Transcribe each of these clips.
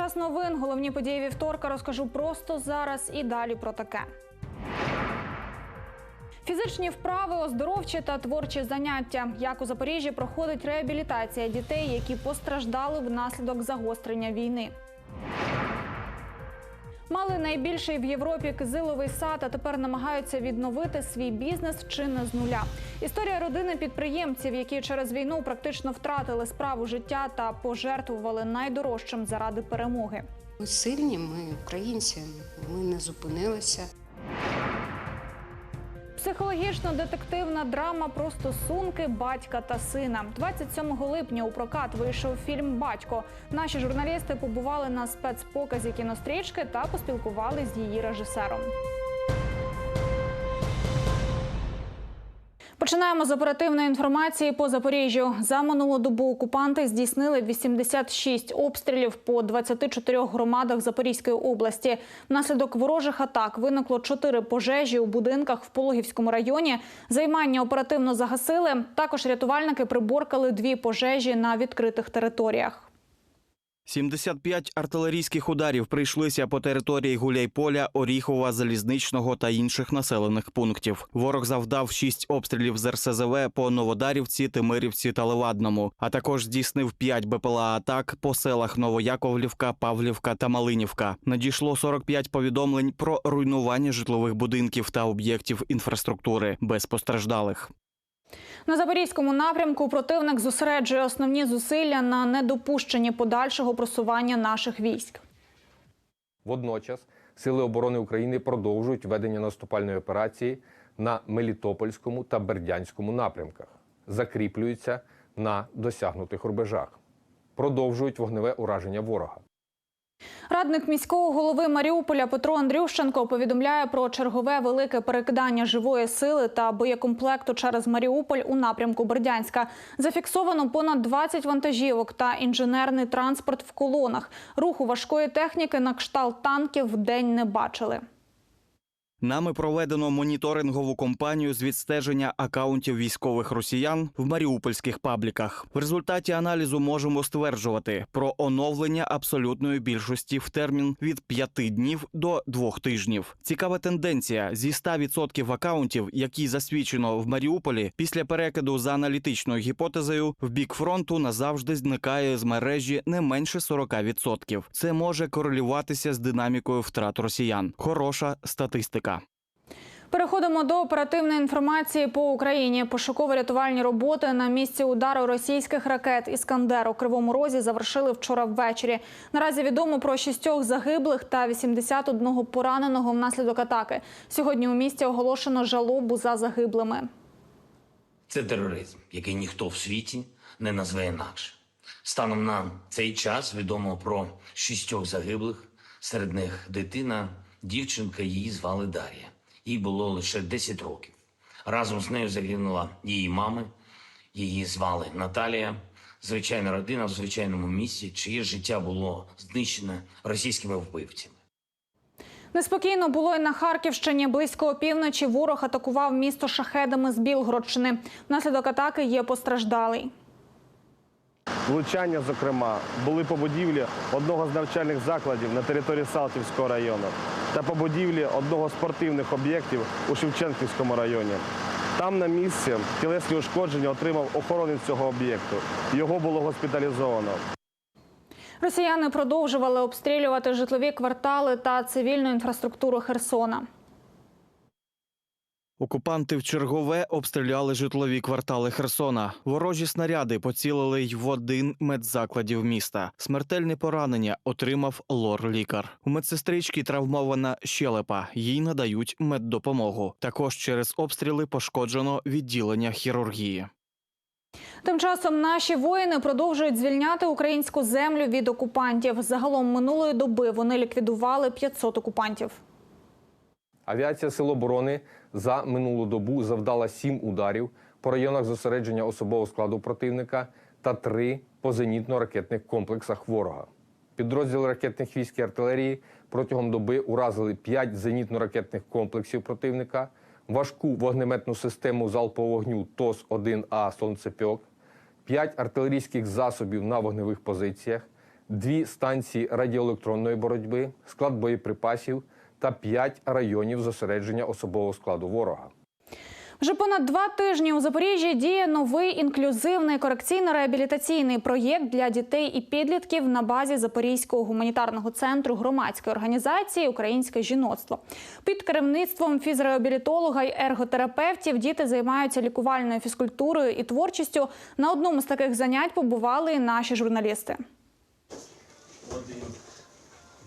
Час новин. Головні події вівторка розкажу просто зараз і далі про таке. Фізичні вправи, оздоровчі та творчі заняття. Як у Запоріжжі проходить реабілітація дітей, які постраждали внаслідок загострення війни. Мали найбільший в Європі кизиловий сад, а тепер намагаються відновити свій бізнес чи не з нуля. Історія родини підприємців, які через війну практично втратили справу життя та пожертвували найдорожчим заради перемоги. Ми сильні, ми українці, ми не зупинилися. Психологічно-детективна драма про стосунки батька та сина. 27 липня у прокат вийшов фільм Батько. Наші журналісти побували на спецпоказі кінострічки та поспілкували з її режисером. Починаємо з оперативної інформації по Запоріжжю. За минулу добу окупанти здійснили 86 обстрілів по 24 громадах Запорізької області. Внаслідок ворожих атак виникло 4 пожежі у будинках в Пологівському районі. Займання оперативно загасили. Також рятувальники приборкали дві пожежі на відкритих територіях. 75 артилерійських ударів прийшлися по території Гуляйполя, Оріхова, Залізничного та інших населених пунктів. Ворог завдав 6 обстрілів з РСЗВ по Новодарівці, Тимирівці та Левадному, а також здійснив 5 БПЛА атак по селах Новояковлівка, Павлівка та Малинівка. Надійшло 45 повідомлень про руйнування житлових будинків та об'єктів інфраструктури без постраждалих. На запорізькому напрямку противник зосереджує основні зусилля на недопущенні подальшого просування наших військ. Водночас Сили оборони України продовжують ведення наступальної операції на Мелітопольському та Бердянському напрямках, закріплюються на досягнутих рубежах, продовжують вогневе ураження ворога. Радник міського голови Маріуполя Петро Андрющенко повідомляє про чергове велике перекидання живої сили та боєкомплекту через Маріуполь у напрямку Бердянська. Зафіксовано понад 20 вантажівок та інженерний транспорт в колонах. Руху важкої техніки на кшталт танків в день не бачили. Нами проведено моніторингову кампанію з відстеження акаунтів військових росіян в маріупольських пабліках. В результаті аналізу можемо стверджувати про оновлення абсолютної більшості в термін від 5 днів до 2 тижнів. Цікава тенденція зі 100% акаунтів, які засвідчено в Маріуполі, після перекиду за аналітичною гіпотезою в бік фронту назавжди зникає з мережі не менше 40%. Це може корелюватися з динамікою втрат росіян. Хороша статистика. Переходимо до оперативної інформації по Україні. Пошуково-рятувальні роботи на місці удару російських ракет Іскандер у Кривому Розі завершили вчора ввечері. Наразі відомо про шістьох загиблих та 81 пораненого внаслідок атаки. Сьогодні у місті оголошено жалобу за загиблими. Це тероризм, який ніхто в світі не назве інакше. Станом на цей час відомо про шістьох загиблих. Серед них дитина, дівчинка, її звали Дар'я. Їй було лише 10 років. Разом з нею загинула її мами, її звали Наталія. Звичайна родина в звичайному місці, чиє життя було знищене російськими вбивцями. Неспокійно було й на Харківщині. Близько опівночі ворог атакував місто шахедами з Білгородщини. Внаслідок атаки є постраждалий. Влучання, зокрема, були по будівлі одного з навчальних закладів на території Салтівського району та по будівлі одного з спортивних об'єктів у Шевченківському районі. Там на місці тілесні ушкодження отримав охоронець цього об'єкту. Його було госпіталізовано. Росіяни продовжували обстрілювати житлові квартали та цивільну інфраструктуру Херсона. Окупанти в чергове обстріляли житлові квартали Херсона. Ворожі снаряди поцілили й в один медзакладів міста. Смертельне поранення отримав лор-лікар. У медсестрички травмована щелепа. Їй надають меддопомогу. Також через обстріли пошкоджено відділення хірургії. Тим часом наші воїни продовжують звільняти українську землю від окупантів. Загалом минулої доби вони ліквідували 500 окупантів. Авіація Сил оборони за минулу добу завдала сім ударів по районах зосередження особового складу противника та три по зенітно-ракетних комплексах ворога. Підрозділи ракетних військ і артилерії протягом доби уразили 5 зенітно-ракетних комплексів противника, важку вогнеметну систему залпового вогню ТОС-1А «Сонцепьок», 5 артилерійських засобів на вогневих позиціях, дві станції радіоелектронної боротьби, склад боєприпасів та п'ять районів зосередження особового складу ворога. Вже понад два тижні у Запоріжжі діє новий інклюзивний корекційно-реабілітаційний проєкт для дітей і підлітків на базі Запорізького гуманітарного центру громадської організації Українське жіноцтво. Під керівництвом фізреабілітолога й ерготерапевтів діти займаються лікувальною фізкультурою і творчістю. На одному з таких занять побували і наші журналісти. Один,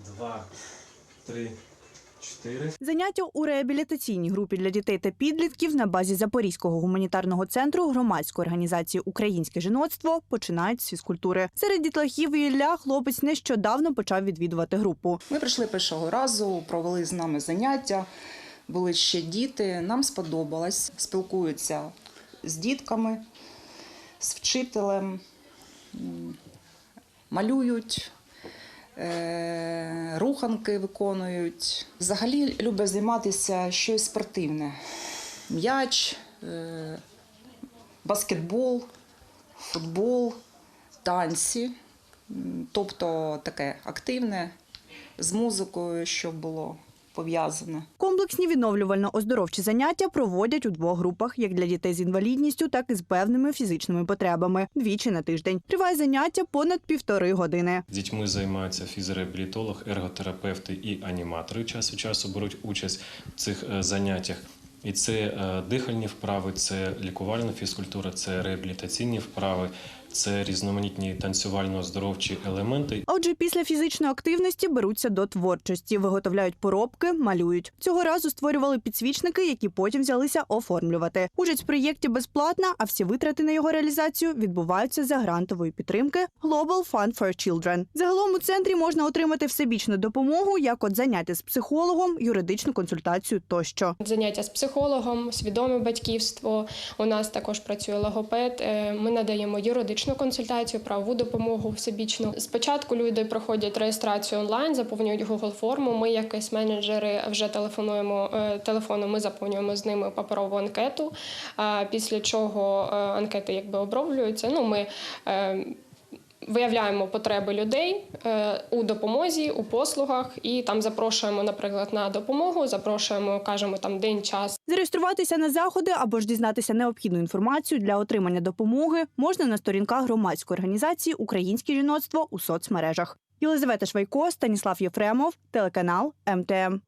два, три. Заняття у реабілітаційній групі для дітей та підлітків на базі Запорізького гуманітарного центру громадської організації Українське жіноцтво починають з фізкультури. Серед дітлахів і Ілля хлопець нещодавно почав відвідувати групу. Ми прийшли першого разу, провели з нами заняття. Були ще діти. Нам сподобалось. Спілкуються з дітками, з вчителем, малюють, руханки виконують. Взагалі люблять займатися щось спортивне: м'яч, е, баскетбол, футбол, танці. Тобто таке активне з музикою, щоб було пов'язане. Комплексні відновлювально-оздоровчі заняття проводять у двох групах, як для дітей з інвалідністю, так і з певними фізичними потребами. Двічі на тиждень. Триває заняття понад півтори години. З дітьми займаються фізіореабілітолог, ерготерапевти і аніматори. Час від часу беруть участь в цих е, заняттях. І це е, дихальні вправи, це лікувальна фізкультура, це реабілітаційні вправи, це різноманітні танцювально-оздоровчі елементи. Отже, після фізичної активності беруться до творчості, виготовляють поробки, малюють. Цього разу створювали підсвічники, які потім взялися оформлювати. Участь в проєкті безплатна, а всі витрати на його реалізацію відбуваються за грантової підтримки Global Fund for Children. Загалом у центрі можна отримати всебічну допомогу, як от заняття з психологом, юридичну консультацію тощо. Заняття з психологом, свідоме батьківство. У нас також працює логопед. Е, Ми надаємо юридичну консультацію, правову допомогу всебічну. Спочатку люди проходять реєстрацію онлайн, заповнюють Google форму. Ми, як кейс-менеджери, вже телефонуємо е, телефоном. Ми заповнюємо з ними паперову анкету. Після чого е, анкети якби оброблюються. Ну ми е, Виявляємо потреби людей е, у допомозі, у послугах, і там запрошуємо, наприклад, на допомогу. Запрошуємо, кажемо там день, час. Зареєструватися на заходи або ж дізнатися необхідну інформацію для отримання допомоги можна на сторінках громадської організації Українське жіноцтво у соцмережах. Єлизавета Швайко, Станіслав Єфремов, телеканал МТМ.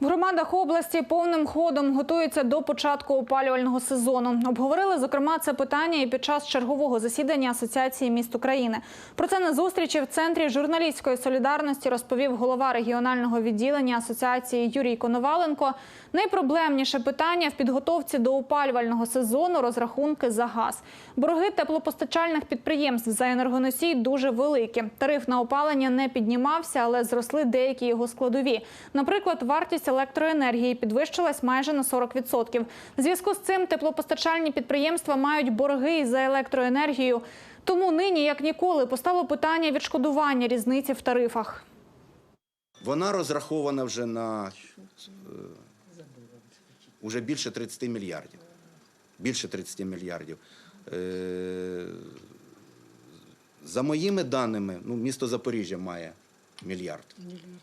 В громадах області повним ходом готуються до початку опалювального сезону. Обговорили зокрема це питання і під час чергового засідання Асоціації міст України. Про це на зустрічі в центрі журналістської солідарності розповів голова регіонального відділення асоціації Юрій Коноваленко. Найпроблемніше питання в підготовці до опалювального сезону розрахунки за газ. Борги теплопостачальних підприємств за енергоносій дуже великі. Тариф на опалення не піднімався, але зросли деякі його складові. Наприклад, вартість електроенергії підвищилась майже на 40%. В зв'язку з цим теплопостачальні підприємства мають борги за електроенергію. Тому нині, як ніколи, постало питання відшкодування різниці в тарифах. Вона розрахована вже на е, уже більше 30 мільярдів. Більше 30 мільярдів. Е, За моїми даними, ну, місто Запоріжжя має мільярд.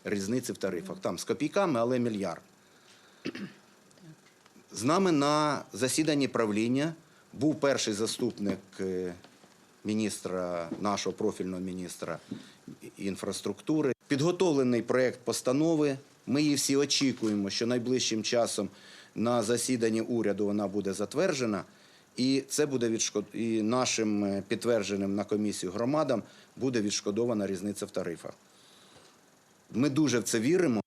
Різниці в тарифах. Там з копійками, але мільярд. З нами на засіданні правління був перший заступник е, міністра, нашого профільного міністра інфраструктури. Підготовлений проєкт постанови. Ми її всі очікуємо, що найближчим часом на засіданні уряду вона буде затверджена. І це буде відшкод... і нашим е, підтвердженим на комісію громадам буде відшкодована різниця в тарифах. Ми дуже в це віримо.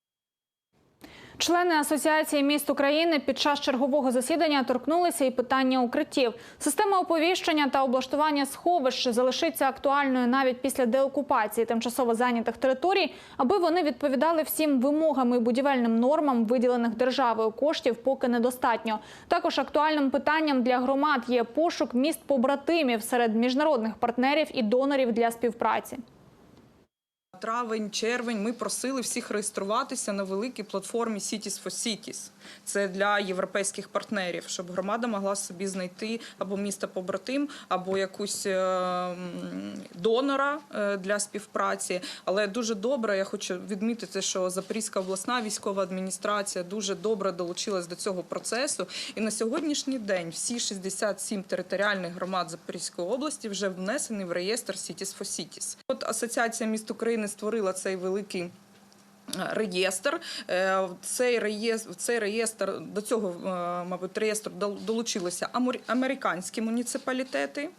Члени Асоціації міст України під час чергового засідання торкнулися і питання укриттів. Система оповіщення та облаштування сховищ залишиться актуальною навіть після деокупації тимчасово зайнятих територій, аби вони відповідали всім вимогам і будівельним нормам, виділених державою коштів, поки недостатньо. Також актуальним питанням для громад є пошук міст побратимів серед міжнародних партнерів і донорів для співпраці. Травень, червень ми просили всіх реєструватися на великій платформі Cities for Cities. Це для європейських партнерів, щоб громада могла собі знайти або місто побратим, або якусь е, донора е, для співпраці. Але дуже добре, я хочу відмітити, що Запорізька обласна військова адміністрація дуже добре долучилась до цього процесу. І на сьогоднішній день всі 67 територіальних громад Запорізької області вже внесені в реєстр Cities for Cities. От Асоціація міст України створила цей великий. е, Реєстр Е, цей реєстр, цей реєстр до цього, е, мабуть, реєстру долучилися американські муніципалітети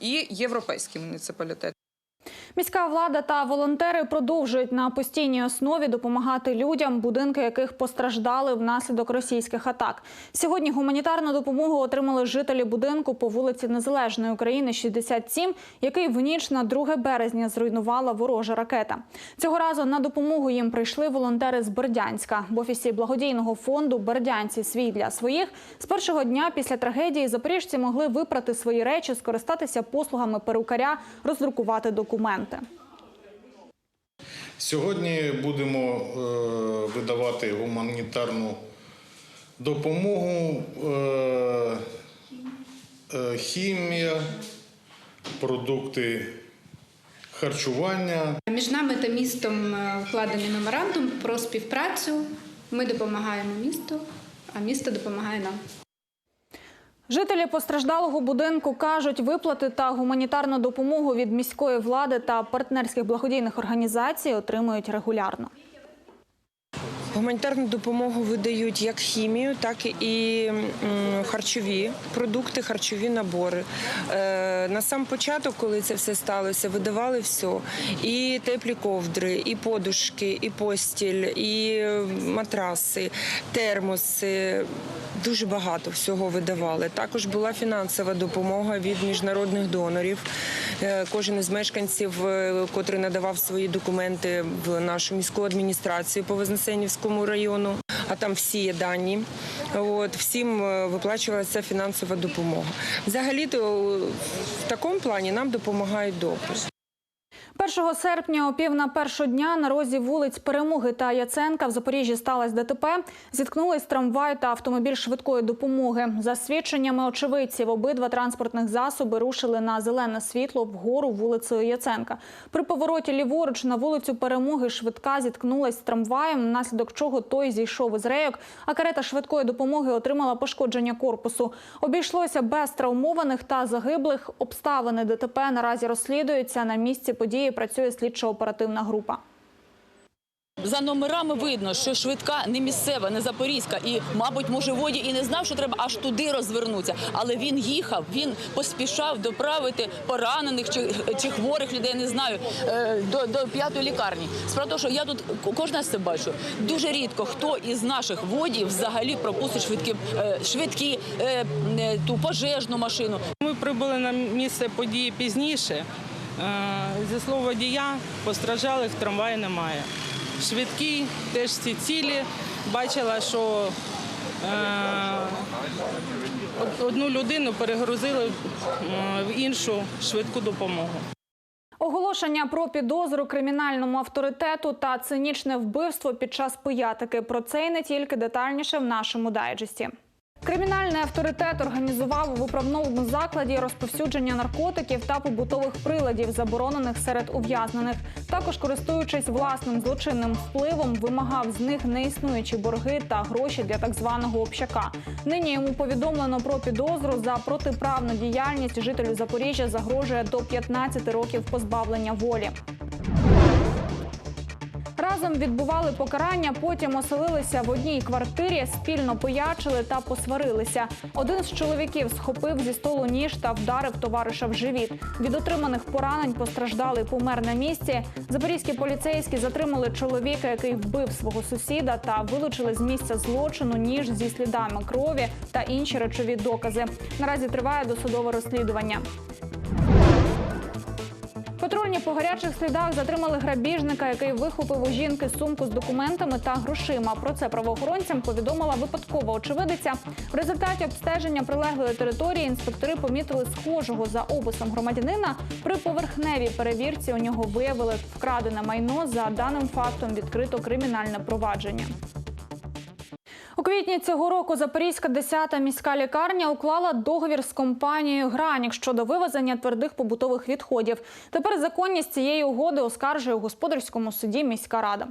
і європейські муніципалітети. Міська влада та волонтери продовжують на постійній основі допомагати людям, будинки яких постраждали внаслідок російських атак. Сьогодні гуманітарну допомогу отримали жителі будинку по вулиці Незалежної України 67, який в ніч на 2 березня зруйнувала ворожа ракета. Цього разу на допомогу їм прийшли волонтери з Бердянська. В офісі благодійного фонду Бердянці свій для своїх з першого дня після трагедії запоріжці могли випрати свої речі, скористатися послугами перукаря, роздрукувати документи. Сьогодні будемо е, видавати гуманітарну допомогу, е, е, хімія, продукти харчування. Між нами та містом укладений меморандум про співпрацю. Ми допомагаємо місту, а місто допомагає нам. Жителі постраждалого будинку кажуть, виплати та гуманітарну допомогу від міської влади та партнерських благодійних організацій отримують регулярно. Гуманітарну допомогу видають як хімію, так і харчові продукти, харчові набори. Е, на сам початок, коли це все сталося, видавали все: і теплі ковдри, і подушки, і постіль, і матраси, термоси. Дуже багато всього видавали. Також була фінансова допомога від міжнародних донорів. Е, Кожен із мешканців, е, котрий надавав свої документи в нашу міську адміністрацію по Вознесенівському району, а там всі є дані. От всім е, виплачувалася фінансова допомога. Взагалі-то е, в такому плані нам допомагають добре. 1 серпня о пів на першу дня на розі вулиць Перемоги та Яценка в Запоріжжі сталося ДТП. Зіткнулись трамвай та автомобіль швидкої допомоги. За свідченнями очевидців, обидва транспортних засоби рушили на зелене світло вгору вулицею Яценка. При повороті ліворуч на вулицю Перемоги швидка зіткнулась з трамваєм, внаслідок чого той зійшов із рейок, а карета швидкої допомоги отримала пошкодження корпусу. Обійшлося без травмованих та загиблих. Обставини ДТП наразі розслідуються. На місці події працює слідчо-оперативна група. За номерами видно, що швидка не місцева, не запорізька, і, мабуть, може воді і не знав, що треба аж туди розвернутися. Але він їхав, він поспішав доправити поранених чи, чи хворих людей, не знаю, е, до, до п'ятої лікарні. Справа тому, що я тут кожна це бачу. Дуже рідко хто із наших водіїв взагалі пропустить швидкі, е, швидкі е, ту пожежну машину. Ми прибули на місце події пізніше. Е, Зі слова водія, постраждалих в трамваї немає. Швидкі теж всі цілі. Бачила, що е, одну людину перегрузили е, в іншу швидку допомогу. Оголошення про підозру кримінальному авторитету та цинічне вбивство під час пиятики. Про це і не тільки детальніше в нашому дайджесті. Кримінальний авторитет організував в управному закладі розповсюдження наркотиків та побутових приладів, заборонених серед ув'язнених. Також, користуючись власним злочинним впливом, вимагав з них неіснуючі борги та гроші для так званого общака. Нині йому повідомлено про підозру за протиправну діяльність. Жителю Запоріжжя загрожує до 15 років позбавлення волі. Разом відбували покарання, потім оселилися в одній квартирі, спільно поячили та посварилися. Один з чоловіків схопив зі столу ніж та вдарив товариша в живіт. Від отриманих поранень постраждалий помер на місці. Запорізькі поліцейські затримали чоловіка, який вбив свого сусіда, та вилучили з місця злочину ніж зі слідами крові та інші речові докази. Наразі триває досудове розслідування. Патрульні по гарячих слідах затримали грабіжника, який вихопив у жінки сумку з документами та грошима. Про це правоохоронцям повідомила випадкова очевидиця. В результаті обстеження прилеглої території інспектори помітили схожого за описом громадянина. При поверхневій перевірці у нього виявили вкрадене майно. За даним фактом відкрито кримінальне провадження. Квітні цього року Запорізька 10-та міська лікарня уклала договір з компанією Гранік щодо вивезення твердих побутових відходів. Тепер законність цієї угоди оскаржує у господарському суді міська рада.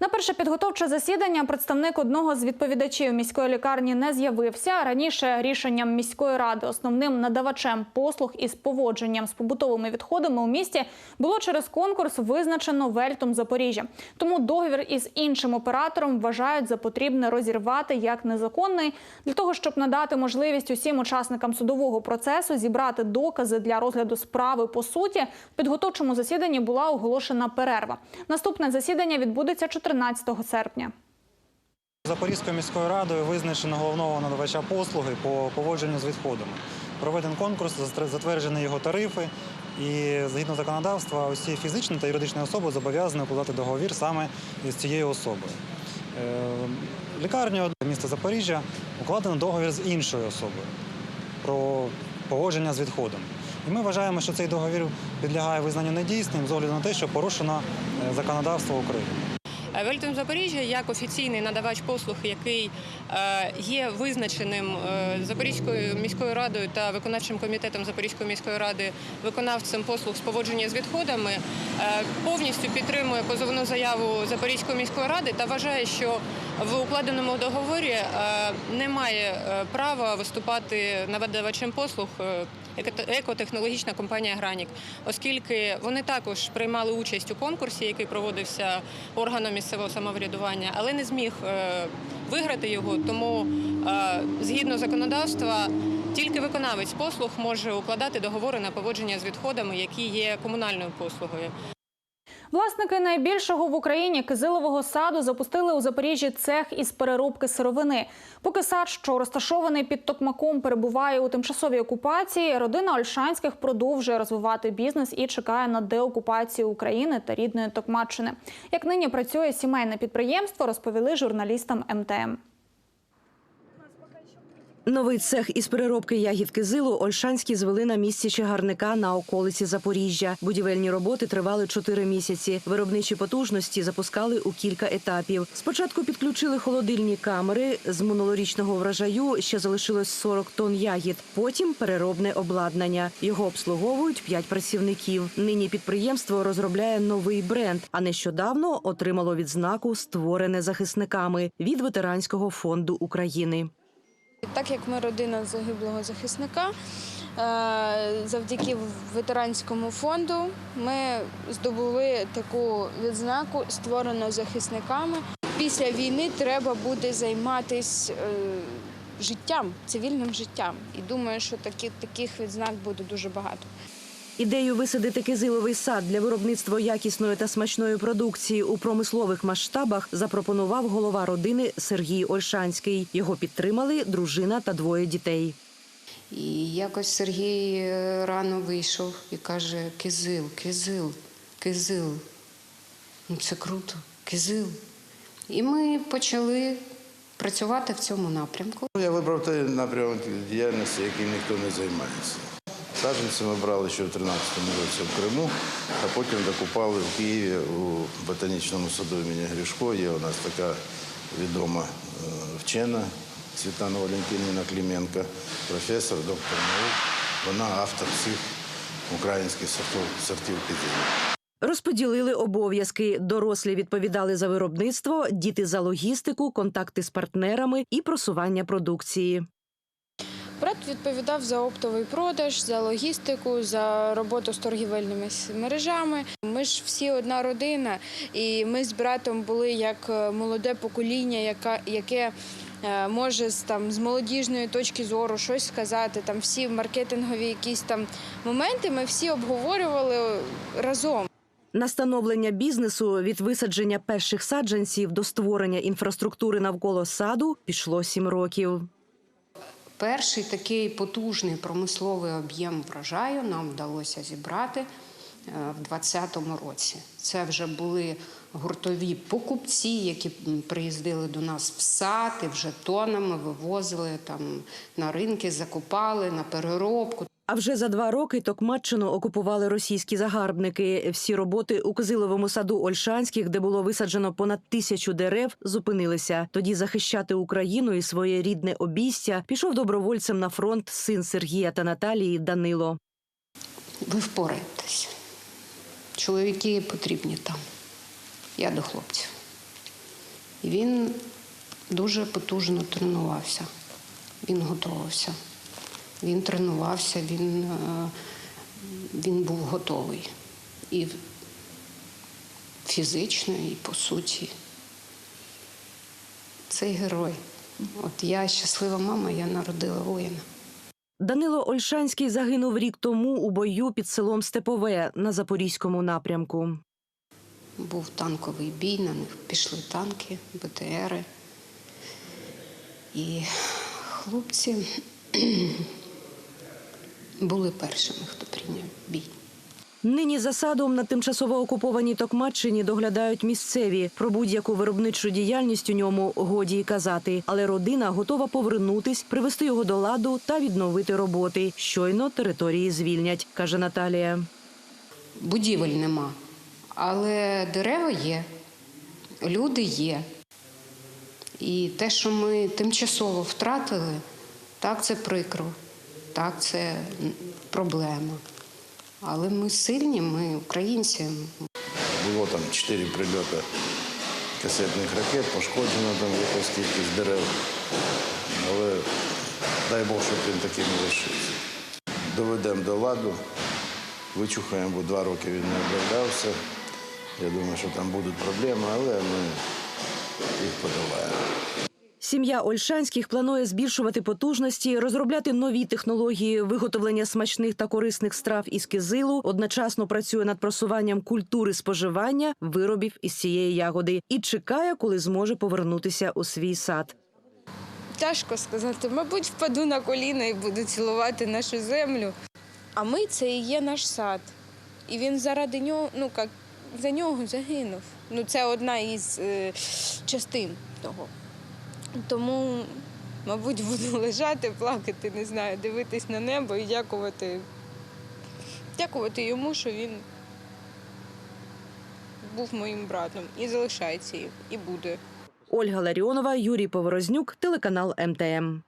На перше підготовче засідання представник одного з відповідачів міської лікарні не з'явився. Раніше рішенням міської ради основним надавачем послуг із поводженням з побутовими відходами у місті було через конкурс визначено Вельтом Запоріжжя. Тому договір із іншим оператором вважають за потрібне розірвати як незаконний для того, щоб надати можливість усім учасникам судового процесу зібрати докази для розгляду справи по суті. В підготовчому засіданні була оголошена перерва. Наступне засідання відбудеться 14 серпня. Запорізькою міською радою визначено головного надавача послуги по поводженню з відходами. Проведен конкурс, затверджені його тарифи, і згідно законодавства, усі фізичні та юридичні особи зобов'язані укладати договір саме з цією особою. Е, Лікарню міста Запоріжжя укладено договір з іншою особою про поводження з відходом. І ми вважаємо, що цей договір підлягає визнанню недійсним з огляду на те, що порушено е, законодавство України. Вельтом Запоріжжя як офіційний надавач послуг, який е, є визначеним е, Запорізькою міською радою та виконавчим комітетом Запорізької міської ради виконавцем послуг з поводження з відходами, е, повністю підтримує позовну заяву Запорізької міської ради та вважає, що в укладеному договорі е, немає е, права виступати надавачем послуг е, екотехнологічна компанія Гранік, оскільки вони також приймали участь у конкурсі, який проводився органом місцевого самоврядування, але не зміг виграти його. Тому згідно законодавства, тільки виконавець послуг може укладати договори на поводження з відходами, які є комунальною послугою. Власники найбільшого в Україні кизилового саду запустили у Запоріжжі цех із переробки сировини. Поки сад, що розташований під Токмаком, перебуває у тимчасовій окупації, родина Ольшанських продовжує розвивати бізнес і чекає на деокупацію України та рідної Токмаччини. Як нині працює сімейне підприємство, розповіли журналістам МТМ. Новий цех із переробки ягід кизилу Ольшанські звели на місці чагарника на околиці Запоріжжя. Будівельні роботи тривали чотири місяці. Виробничі потужності запускали у кілька етапів. Спочатку підключили холодильні камери. З минулорічного врожаю ще залишилось 40 тонн ягід. Потім переробне обладнання. Його обслуговують п'ять працівників. Нині підприємство розробляє новий бренд, а нещодавно отримало відзнаку створене захисниками від ветеранського фонду України. Так як ми родина загиблого захисника, е, завдяки ветеранському фонду ми здобули таку відзнаку, створену захисниками. Після війни треба буде займатися життям, цивільним життям. І думаю, що таких відзнак буде дуже багато. Ідею висадити кизиловий сад для виробництва якісної та смачної продукції у промислових масштабах запропонував голова родини Сергій Ольшанський. Його підтримали дружина та двоє дітей. І якось Сергій е, рано вийшов і каже: Кизил, кизил, кизил. Ну це круто, кизил. І ми почали працювати в цьому напрямку. Я вибрав той напрямок діяльності, яким ніхто не займається. Саджанці ми брали ще в 13-му році в Криму, а потім докупали в Києві у ботанічному саду імені Гришко. Є у нас така відома е, вчена Світлана Валентинівна Клименко, професор, доктор наук. Вона автор всіх українських сортів, кизилу. Розподілили обов'язки. Дорослі відповідали за виробництво, діти за логістику, контакти з партнерами і просування продукції. Брат відповідав за оптовий продаж, за логістику, за роботу з торгівельними мережами. Ми ж всі одна родина, і ми з братом були як е, молоде покоління, яке е, може там, з молодіжної точки зору щось сказати. Там всі маркетингові якісь там моменти ми всі обговорювали разом. На становлення бізнесу від висадження перших саджанців до створення інфраструктури навколо саду пішло сім років. Перший такий потужний промисловий об'єм врожаю нам вдалося зібрати в 2020 році. Це вже були гуртові покупці, які приїздили до нас в сад і вже тонами вивозили там на ринки, закупали на переробку. А вже за два роки Токмаччину окупували російські загарбники. Всі роботи у Козиловому саду Ольшанських, де було висаджено понад тисячу дерев, зупинилися. Тоді захищати Україну і своє рідне обійстя пішов добровольцем на фронт син Сергія та Наталії Данило. Ви впораєтесь. Чоловіки потрібні там. Я до хлопців. Він дуже потужно тренувався. Він готувався. Він тренувався, він, е, він був готовий. І фізично, і по суті. Цей герой. От я щаслива мама, я народила воїна. Данило Ольшанський загинув рік тому у бою під селом Степове на запорізькому напрямку. Був танковий бій, на них пішли танки, БТРи. І хлопці були першими, хто прийняв бій. Нині за садом на тимчасово окупованій Токмаччині доглядають місцеві. Про будь-яку виробничу діяльність у ньому годі й казати. Але родина готова повернутись, привести його до ладу та відновити роботи. Щойно території звільнять, каже Наталія. Будівель нема, але дерева є, люди є. І те, що ми тимчасово втратили, так це прикро, так це проблема. Але ми сильні, ми українці. Було там чотири прильоти касетних ракет, пошкоджено там якась кількість дерев. Але дай Бог, щоб він таким лишився. Доведемо до ладу, вичухаємо, бо два роки він не об'являвся. Я думаю, що там будуть проблеми, але ми їх подолаємо. Сім'я Ольшанських планує збільшувати потужності, розробляти нові технології виготовлення смачних та корисних страв із кизилу. Одночасно працює над просуванням культури споживання виробів із цієї ягоди і чекає, коли зможе повернутися у свій сад. Тяжко сказати. Мабуть, впаду на коліна і буду цілувати нашу землю. А ми це і є наш сад. І він заради нього, ну як за нього загинув. Ну, це одна із е, частин того. Тому, мабуть, буду лежати, плакати, не знаю, дивитись на небо і дякувати, дякувати йому, що він був моїм братом і залишається їм, і буде. Ольга Ларіонова, Юрій Поворознюк, телеканал МТМ.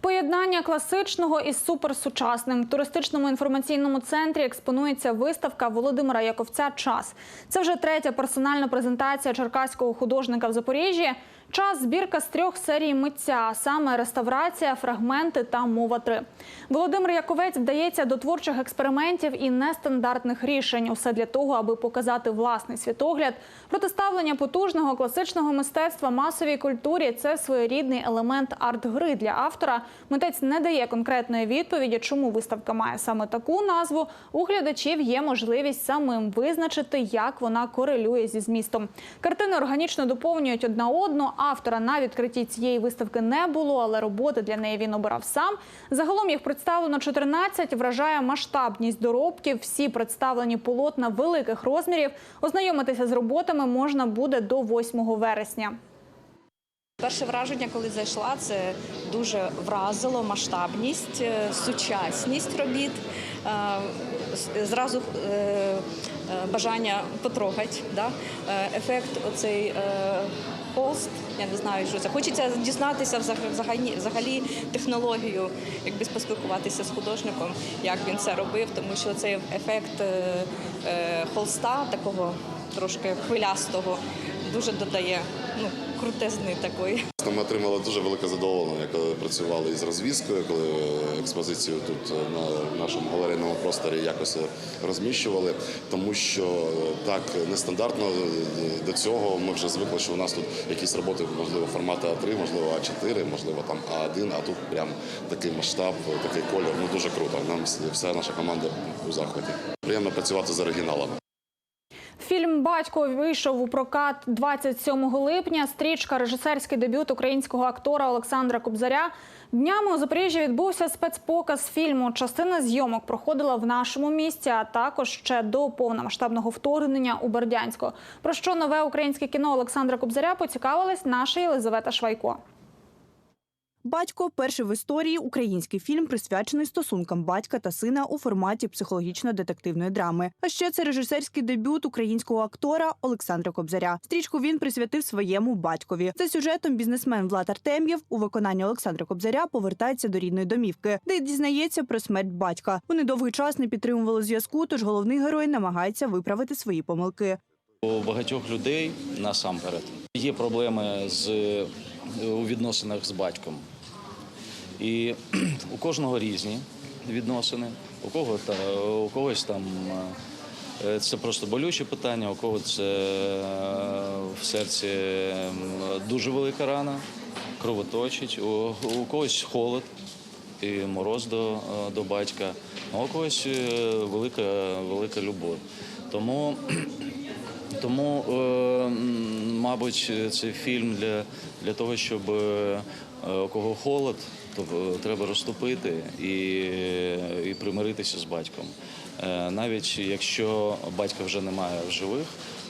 Поєднання класичного із суперсучасним в туристичному інформаційному центрі експонується виставка Володимира Яковця Час. Це вже третя персональна презентація черкаського художника в Запоріжжі. Час збірка з трьох серій митця, саме реставрація, фрагменти та мова 3 Володимир Яковець вдається до творчих експериментів і нестандартних рішень. Усе для того, аби показати власний світогляд. Протиставлення потужного класичного мистецтва масовій культурі це своєрідний елемент арт-гри для автора. Митець не дає конкретної відповіді, чому виставка має саме таку назву. У глядачів є можливість самим визначити, як вона корелює зі змістом. Картини органічно доповнюють одна одну. Автора на відкритті цієї виставки не було, але роботи для неї він обирав сам. Загалом їх представлено 14, вражає масштабність доробків. Всі представлені полотна великих розмірів. Ознайомитися з роботами можна буде до 8 вересня. Перше враження, коли зайшла, це дуже вразило масштабність, е, сучасність робіт, е, зразу е, бажання потрогати. Да? Ефект оцей холст, я не знаю, що це. Хочеться дізнатися взаг- взагалі, взагалі технологію, якби поспілкуватися з художником, як він це робив, тому що цей ефект е, е, холста, такого трошки хвилястого, дуже додає ну, крутизни такої. Ми отримали дуже велике задоволення, коли працювали із розвізкою, коли експозицію тут на нашому галерейному просторі якось розміщували, тому що так нестандартно до цього ми вже звикли, що у нас тут якісь роботи, можливо, формату А3, можливо, А4, можливо, там А1, а тут прям такий масштаб, такий колір. Ну дуже круто. Нам вся наша команда у захваті. Приємно працювати з оригіналами. Фільм Батько вийшов у прокат 27 липня. Стрічка режисерський дебют українського актора Олександра Кобзаря. Днями у Запоріжжі відбувся спецпоказ фільму. Частина зйомок проходила в нашому місті, а також ще до повномасштабного вторгнення у Бердянську. Про що нове українське кіно Олександра Кобзаря поцікавилась наша Єлизавета Швайко. Батько перший в історії український фільм, присвячений стосункам батька та сина у форматі психологічно-детективної драми. А ще це режисерський дебют українського актора Олександра Кобзаря. Стрічку він присвятив своєму батькові. За сюжетом бізнесмен Влад Артем'єв у виконанні Олександра Кобзаря повертається до рідної домівки, де дізнається про смерть батька. Вони довгий час не підтримували зв'язку, тож головний герой намагається виправити свої помилки. У багатьох людей насамперед є проблеми з у відносинах з батьком. І у кожного різні відносини. У кого та у когось там е, це просто болюче питання, у кого це е, в серці дуже велика рана, кровоточить, у, у когось холод і мороз до, до батька, а у когось е, велика, велика любов. Тому тому, мабуть, це фільм для, для того, щоб у кого холод, треба розступити і, і примиритися з батьком. Е, Навіть якщо батька вже немає в живих,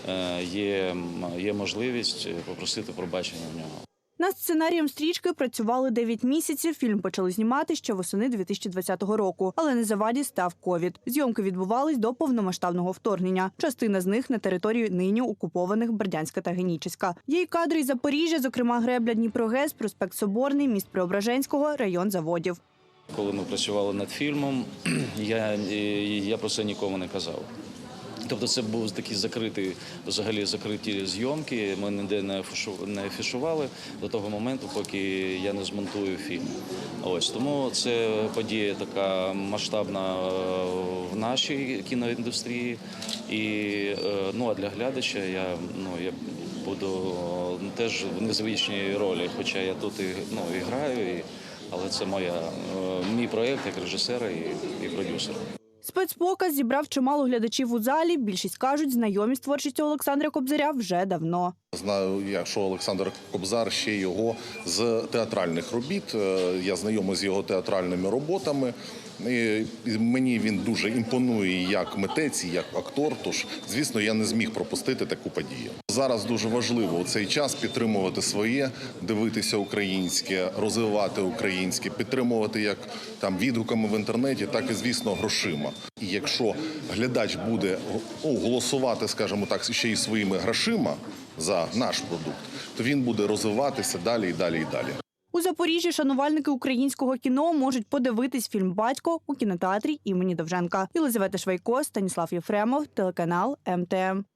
е, є, є можливість попросити пробачення в нього. Над сценарієм стрічки працювали 9 місяців. Фільм почали знімати ще восени 2020 року, але не заваді став ковід. Зйомки відбувались до повномасштабного вторгнення. Частина з них на території нині окупованих Бердянська та Генічеська. Є й кадри із Запоріжжя, зокрема Гребля, Дніпрогес, проспект Соборний, міст Преображенського, район заводів. Коли ми працювали над фільмом, я, я про це нікому не казав. Тобто це був такий закритий, взагалі закриті зйомки. Ми ніде не не афішували до того моменту, поки я не змонтую фільм. Ось тому це подія така масштабна е, в нашій кіноіндустрії. І е, ну а для глядача я ну я буду е, теж в незвичній ролі, хоча я тут і ну і граю, і, але це моя мій проєкт як режисера і, і продюсера. Спецпоказ зібрав чимало глядачів у залі. Більшість кажуть, знайомі з творчістю Олександра Кобзаря вже давно. Знаю, я, що Олександр Кобзар ще його з театральних робіт. Е, Я знайомий з його театральними роботами. І мені він дуже імпонує як митець, як актор. Тож, звісно, я не зміг пропустити таку подію. Зараз дуже важливо у цей час підтримувати своє, дивитися українське, розвивати українське, підтримувати як там відгуками в інтернеті, так і звісно грошима. І якщо глядач буде ну, голосувати, скажімо так, ще й своїми грошима за наш продукт, то він буде розвиватися далі і далі і далі. У Запоріжжі шанувальники українського кіно можуть подивитись фільм Батько у кінотеатрі імені Довженка. Єлизавета Швайко, Станіслав Єфремов, телеканал МТМ.